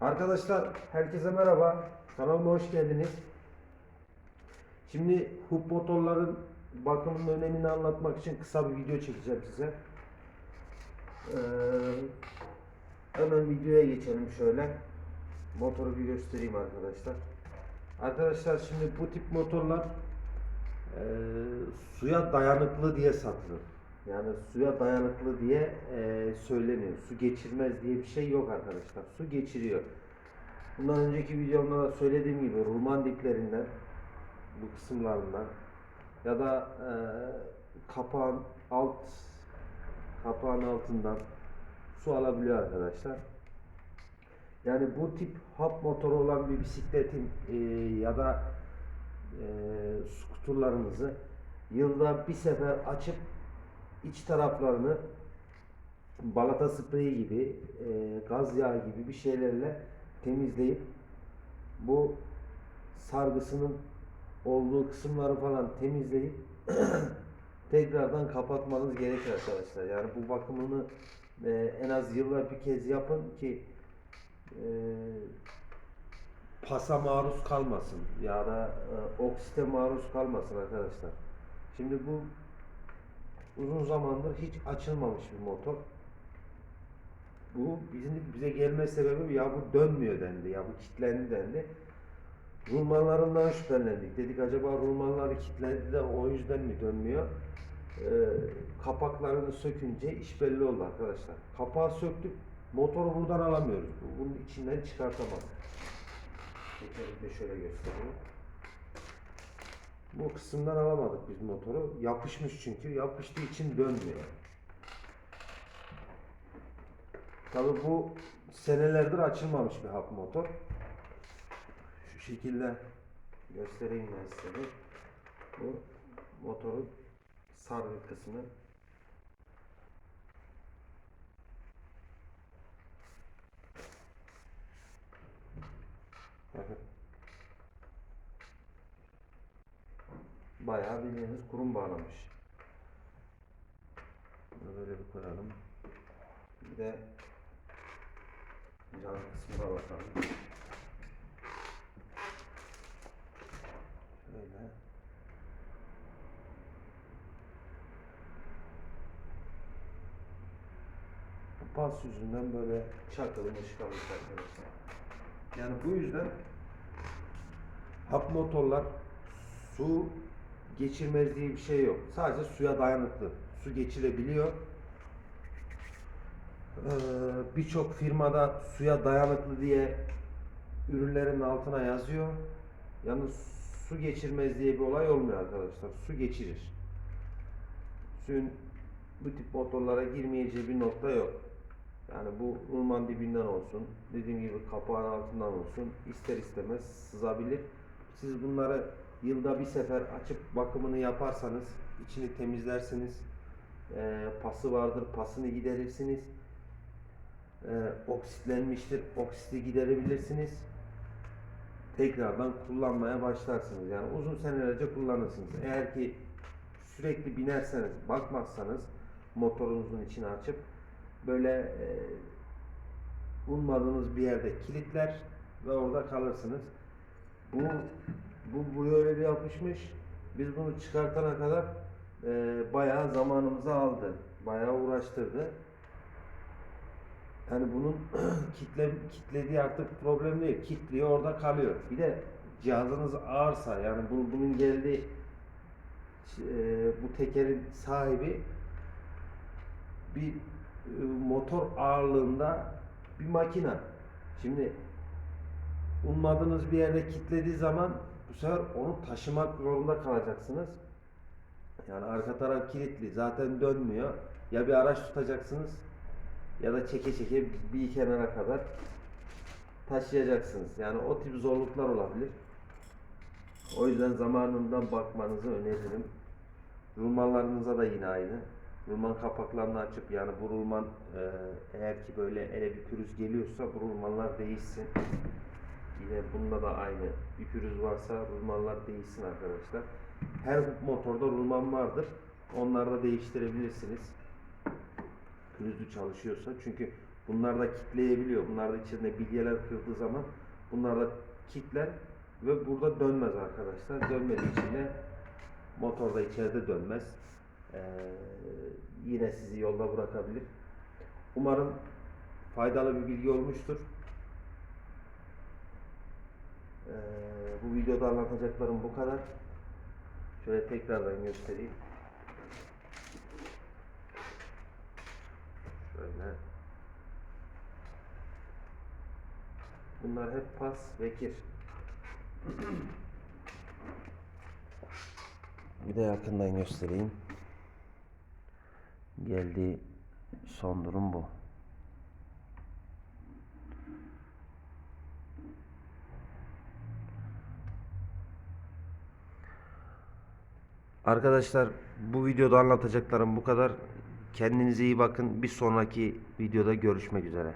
Arkadaşlar herkese merhaba. Kanalıma hoş geldiniz. Şimdi hub motorların bakımının önemini anlatmak için kısa bir video çekeceğim size. Ee, hemen videoya geçelim şöyle. Motoru bir göstereyim arkadaşlar. Arkadaşlar şimdi bu tip motorlar e, suya dayanıklı diye satılır. Yani suya dayanıklı diye e, söyleniyor. Su geçirmez diye bir şey yok arkadaşlar. Su geçiriyor. Bundan önceki videomda da söylediğim gibi rulman diplerinden bu kısımlarından ya da e, kapağın alt kapağın altından su alabiliyor arkadaşlar. Yani bu tip hap motoru olan bir bisikletin e, ya da e, skuturlarınızı yılda bir sefer açıp iç taraflarını balata spreyi gibi, e, gaz yağı gibi bir şeylerle temizleyip bu sargısının olduğu kısımları falan temizleyip tekrardan kapatmanız gerekir arkadaşlar. Yani bu bakımını e, en az yılda bir kez yapın ki e, pasa maruz kalmasın ya da e, oksite maruz kalmasın arkadaşlar. Şimdi bu uzun zamandır hiç açılmamış bir motor. Bu bizim bize gelme sebebi ya bu dönmüyor dendi, ya bu kilitlendi dendi. Rulmanlarından şüphelendik. Dedik acaba rulmanları kilitlendi de o yüzden mi dönmüyor? Ee, kapaklarını sökünce iş belli oldu arkadaşlar. Kapağı söktük, motoru buradan alamıyoruz. Bunun içinden çıkartamaz. Özellikle şöyle göstereyim. Bu kısımdan alamadık biz motoru. Yapışmış çünkü. Yapıştığı için dönmüyor. Tabi bu senelerdir açılmamış bir hap motor. Şu şekilde göstereyim ben size. Bu motorun sargı kısmı. Bakın. Bayağı bildiğiniz kurum bağlamış. Bunu böyle bir koyalım. Bir de yan kısmına bakalım. Şöyle. Bu pas yüzünden böyle çakılmış kalmış arkadaşlar. Yani bu yüzden hap motorlar su geçirmez diye bir şey yok. Sadece suya dayanıklı. Su geçirebiliyor. Ee, Birçok firmada suya dayanıklı diye ürünlerin altına yazıyor. Yalnız su geçirmez diye bir olay olmuyor arkadaşlar. Su geçirir. Suyun bu tip motorlara girmeyeceği bir nokta yok. Yani bu rulman dibinden olsun, dediğim gibi kapağın altından olsun, ister istemez sızabilir. Siz bunları yılda bir sefer açıp bakımını yaparsanız, içini temizlersiniz, e, pası vardır, pasını giderirsiniz, e, oksitlenmiştir, oksiti giderebilirsiniz. Tekrardan kullanmaya başlarsınız. Yani uzun senelerce kullanırsınız. Eğer ki sürekli binerseniz, bakmazsanız motorunuzun içini açıp böyle e, ummadığınız bir yerde kilitler ve orada kalırsınız. Bu bu buraya öyle bir yapışmış. Biz bunu çıkartana kadar e, bayağı zamanımızı aldı. Bayağı uğraştırdı. Yani bunun kitle kitlediği artık problem değil. Kitliyor orada kalıyor. Bir de cihazınız ağırsa yani bu, bunun geldiği e, bu tekerin sahibi bir e, motor ağırlığında bir makina. Şimdi ummadığınız bir yerde kilitlediği zaman bu sefer onu taşımak zorunda kalacaksınız. Yani arka taraf kilitli zaten dönmüyor. Ya bir araç tutacaksınız ya da çeke çeke bir kenara kadar taşıyacaksınız. Yani o tip zorluklar olabilir. O yüzden zamanında bakmanızı öneririm. Rulmanlarınıza da yine aynı. Rulman kapaklarını açıp yani bu rulman e, eğer ki böyle ele bir pürüz geliyorsa bu rulmanlar değişsin. Yine bunda da aynı bir pürüz varsa rulmanlar değişsin arkadaşlar. Her motorda rulman vardır. Onları da değiştirebilirsiniz. Pürüzlü çalışıyorsa. Çünkü Bunlar da kitleyebiliyor. Bunlar da içinde bilyeler kırdığı zaman bunlar da kitler ve burada dönmez arkadaşlar. Dönmediği için de motor da içeride dönmez. Ee, yine sizi yolda bırakabilir. Umarım faydalı bir bilgi olmuştur. Ee, bu videoda anlatacaklarım bu kadar. Şöyle tekrardan göstereyim. Şöyle. Bunlar hep pas ve kir. Bir de yakından göstereyim. Geldiği son durum bu. Arkadaşlar bu videoda anlatacaklarım bu kadar. Kendinize iyi bakın. Bir sonraki videoda görüşmek üzere.